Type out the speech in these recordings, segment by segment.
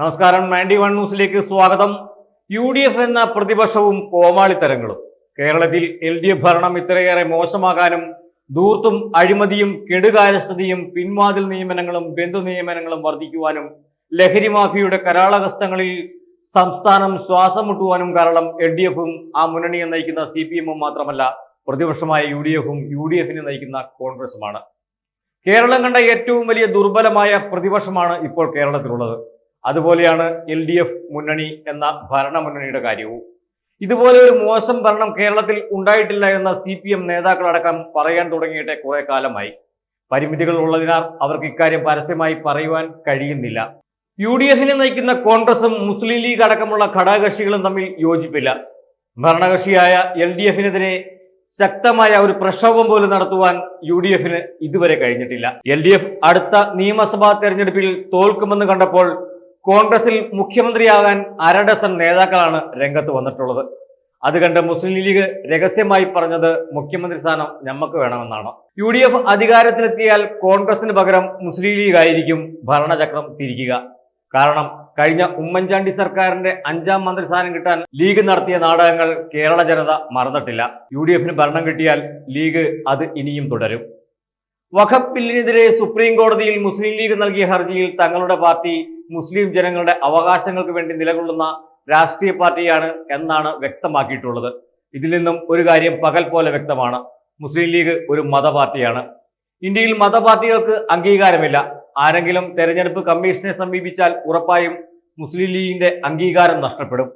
നമസ്കാരം. Ninety one ന്യൂസിലേക്ക് സ്വാഗതം. യു ഡി എഫ് എന്ന പ്രതിപക്ഷവും കോമാളിത്തരങ്ങളും. കേരളത്തിൽ എൽ ഡി എഫ് ഭരണം ഇത്രയേറെ മോശമാകാനും ധൂർത്തും അഴിമതിയും കെടുകാര്യസ്ഥതയും പിൻവാതിൽ നിയമനങ്ങളും ബന്ധു നിയമനങ്ങളും വർദ്ധിക്കുവാനും ലഹരി മാഫിയുടെ കരാളഹസ്തങ്ങളിൽ സംസ്ഥാനം ശ്വാസം മുട്ടുവാനും കാരണം എൽ ഡി എഫും ആ മുന്നണിയെ നയിക്കുന്ന സി പി എമ്മും മാത്രമല്ല പ്രതിപക്ഷമായ യു ഡി എഫും യു ഡി എഫിനെ നയിക്കുന്ന കോൺഗ്രസുമാണ്. കേരളം കണ്ട ഏറ്റവും വലിയ ദുർബലമായ പ്രതിപക്ഷമാണ് ഇപ്പോൾ കേരളത്തിലുള്ളത്. അതുപോലെയാണ് എൽ ഡി എഫ് മുന്നണി എന്ന ഭരണ മുന്നണിയുടെ കാര്യവും. ഇതുപോലെ ഒരു മോശം ഭരണം കേരളത്തിൽ ഉണ്ടായിട്ടില്ല എന്ന സി പി എം നേതാക്കളടക്കം പറയാൻ തുടങ്ങിയിട്ട് കുറെ കാലമായി. പരിമിതികൾ ഉള്ളതിനാൽ അവർക്ക് ഇക്കാര്യം പരസ്യമായി പറയുവാൻ കഴിയുന്നില്ല. യു ഡി എഫിനെ നയിക്കുന്ന കോൺഗ്രസും മുസ്ലിം ലീഗ് അടക്കമുള്ള ഘടകകക്ഷികളും തമ്മിൽ യോജിപ്പില്ല. ഭരണകക്ഷിയായ എൽ ഡി എഫിനെതിരെ ശക്തമായ ഒരു പ്രക്ഷോഭം പോലും നടത്തുവാൻ യു ഡി എഫിന് ഇതുവരെ കഴിഞ്ഞിട്ടില്ല. എൽ ഡി എഫ് അടുത്ത നിയമസഭാ തെരഞ്ഞെടുപ്പിൽ തോൽക്കുമെന്ന് കണ്ടപ്പോൾ കോൺഗ്രസിൽ മുഖ്യമന്ത്രിയാകാൻ അരഡസൺ നേതാക്കളാണ് രംഗത്ത് വന്നിട്ടുള്ളത്. അത് കണ്ട് മുസ്ലിം ലീഗ് രഹസ്യമായി പറഞ്ഞത് മുഖ്യമന്ത്രി സ്ഥാനം ഞമ്മക്ക് വേണമെന്നാണ്. യു ഡി എഫ് അധികാരത്തിലെത്തിയാൽ കോൺഗ്രസിന് പകരം മുസ്ലിം ലീഗ് ആയിരിക്കും ഭരണചക്രം തിരിക്കുക. കാരണം കഴിഞ്ഞ ഉമ്മൻചാണ്ടി സർക്കാരിന്റെ അഞ്ചാം മന്ത്രി സ്ഥാനം കിട്ടാൻ ലീഗ് നടത്തിയ നാടകങ്ങൾ കേരള ജനത മറന്നിട്ടില്ല. യു ഡി എഫിന് ഭരണം കിട്ടിയാൽ ലീഗ് അത് ഇനിയും തുടരും. വഖഫ് ബില്ലിനെതിരെ സുപ്രീം കോടതിയിൽ മുസ്ലിം ലീഗ് നൽകിയ ഹർജിയിൽ തങ്ങളുടെ പാർട്ടി മുസ്ലിം ജനങ്ങളുടെ അവകാശങ്ങൾക്ക് വേണ്ടി നിലകൊള്ളുന്ന രാഷ്ട്രീയ പാർട്ടിയാണ് എന്നാണ് വ്യക്തമാക്കിയിട്ടുള്ളത്. ഇതിൽ നിന്നും ഒരു കാര്യം പകൽ പോലെ വ്യക്തമാണ്. മുസ്ലിം ലീഗ് ഒരു മതപാർട്ടിയാണ്. ഇന്ത്യയിൽ മതപാർട്ടികൾക്ക് അംഗീകാരമില്ല. ആരെങ്കിലും തെരഞ്ഞെടുപ്പ് കമ്മീഷനെ സമീപിച്ചാൽ ഉറപ്പായും മുസ്ലിം ലീഗിന്റെ അംഗീകാരം നഷ്ടപ്പെടും.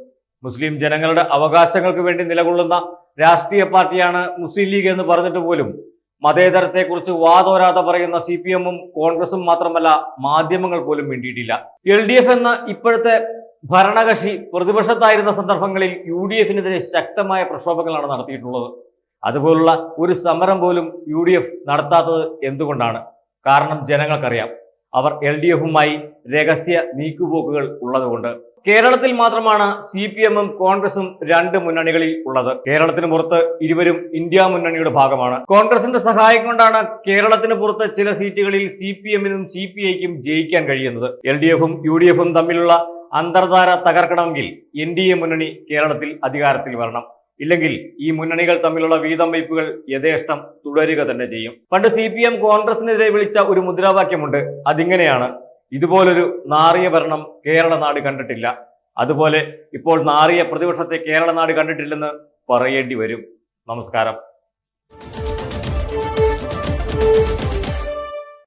മുസ്ലിം ജനങ്ങളുടെ അവകാശങ്ങൾക്ക് വേണ്ടി നിലകൊള്ളുന്ന രാഷ്ട്രീയ പാർട്ടിയാണ് മുസ്ലിം ലീഗ് എന്ന് പറഞ്ഞിട്ട് പോലും മതേതരത്തെക്കുറിച്ച് വാതോരാതെ പറയുന്ന സി പി എമ്മും കോൺഗ്രസും മാത്രമല്ല മാധ്യമങ്ങൾ പോലും വേണ്ടിയിട്ടില്ല എൽ ഡി എഫ് എന്ന ഇപ്പോഴത്തെ ഭരണകക്ഷി പ്രതിപക്ഷത്തായിരുന്ന സന്ദർഭങ്ങളിൽ യു ഡി എഫിനെതിരെ ശക്തമായ പ്രക്ഷോഭങ്ങളാണ് നടത്തിയിട്ടുള്ളത്. അതുപോലുള്ള ഒരു സമരം പോലും യു ഡി എഫ് നടത്താത്തത് എന്തുകൊണ്ടാണ്? കാരണം ജനങ്ങൾക്കറിയാം. അവർ എൽ ഡി എഫുമായി രഹസ്യ നീക്കുപോക്കുകൾ ഉള്ളതുകൊണ്ട്. കേരളത്തിൽ മാത്രമാണ് സി പി എമ്മും കോൺഗ്രസും രണ്ട് മുന്നണികളിൽ ഉള്ളത്. കേരളത്തിന് പുറത്ത് ഇരുവരും ഇന്ത്യ മുന്നണിയുടെ ഭാഗമാണ്. കോൺഗ്രസിന്റെ സഹായം കൊണ്ടാണ് കേരളത്തിന് പുറത്ത് ചില സീറ്റുകളിൽ സി പി എമ്മിനും സി പി ഐക്കും ജയിക്കാൻ കഴിയുന്നത്. എൽ ഡി എഫും യു ഡി എഫും തമ്മിലുള്ള അന്തർധാര തകർക്കണമെങ്കിൽ എൻ ഡി എ മുന്നണി കേരളത്തിൽ അധികാരത്തിൽ വരണം. ഇല്ലെങ്കിൽ ഈ മുന്നണികൾ തമ്മിലുള്ള വീതം വയ്പ്പുകൾ യഥേഷ്ടം തുടരുക തന്നെ ചെയ്യും. പണ്ട് സി പി എം കോൺഗ്രസിനെതിരെ വിളിച്ച ഒരു മുദ്രാവാക്യമുണ്ട്. അതിങ്ങനെയാണ് ഇതുപോലൊരു നാറിയ ഭരണം കേരള നാട് കണ്ടിട്ടില്ല. അതുപോലെ ഇപ്പോൾ നാറിയ പ്രതിപക്ഷത്തെ കേരള നാട് കണ്ടിട്ടില്ലെന്ന് പറയേണ്ടി വരും. നമസ്കാരം.